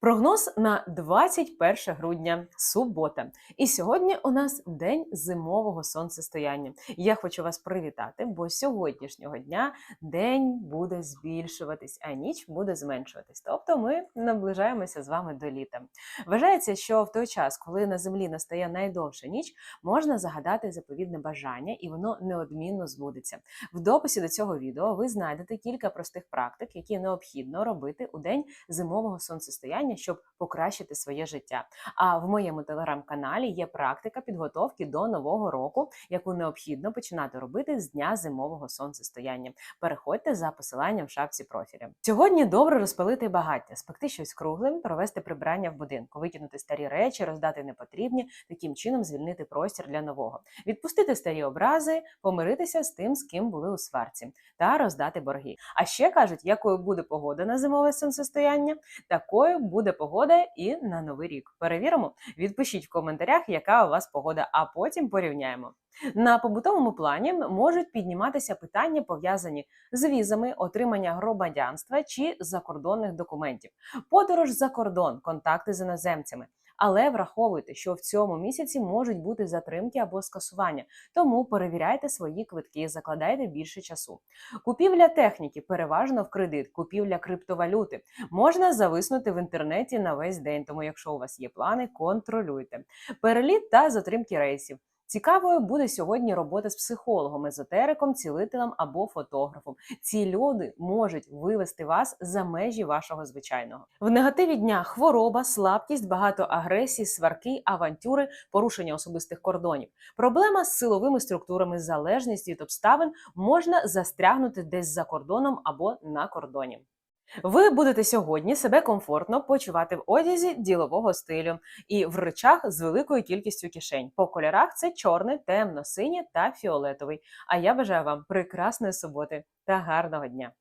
Прогноз на 21 грудня, субота. І сьогодні у нас день зимового сонцестояння. Я хочу вас привітати, бо сьогоднішнього дня день буде збільшуватись, а ніч буде зменшуватись. Тобто ми наближаємося з вами до літа. Вважається, що в той час, коли на землі настає найдовша ніч, можна загадати заповідне бажання, і воно неодмінно збудеться. В дописі до цього відео ви знайдете кілька простих практик, які необхідно робити у день зимового сонцестояння, щоб покращити своє життя. А в моєму телеграм-каналі є практика підготовки до нового року, яку необхідно починати робити з дня зимового сонцестояння. Переходьте за посиланням в шапці профіля. Сьогодні добре розпалити багаття, спекти щось круглим, провести прибрання в будинку, викинути старі речі, роздати непотрібні, таким чином звільнити простір для нового, відпустити старі образи, помиритися з тим, з ким були у сварці, та роздати борги. А ще кажуть, якою буде погода на зимове сонцестояння, такою буде погода і на новий рік. Перевіримо. Відпишіть в коментарях, яка у вас погода, а потім порівняємо. На побутовому плані можуть підніматися питання, пов'язані з візами, отримання громадянства чи закордонних документів, подорож за кордон, контакти з іноземцями. Але враховуйте, що в цьому місяці можуть бути затримки або скасування, тому перевіряйте свої квитки, закладайте більше часу. Купівля техніки переважно в кредит, купівля криптовалюти можна зависнути в інтернеті на весь день. Тому, якщо у вас є плани, контролюйте переліт та затримки рейсів. Цікавою буде сьогодні робота з психологом, езотериком, цілителем або фотографом. Ці люди можуть вивести вас за межі вашого звичайного. В негативі дня хвороба, слабкість, багато агресії, сварки, авантюри, порушення особистих кордонів. Проблема з силовими структурами, залежність від обставин можна застрягнути десь за кордоном або на кордоні. Ви будете сьогодні себе комфортно почувати в одязі ділового стилю і в речах з великою кількістю кишень. По кольорах це чорний, темно-синій та фіолетовий. А я бажаю вам прекрасної суботи та гарного дня!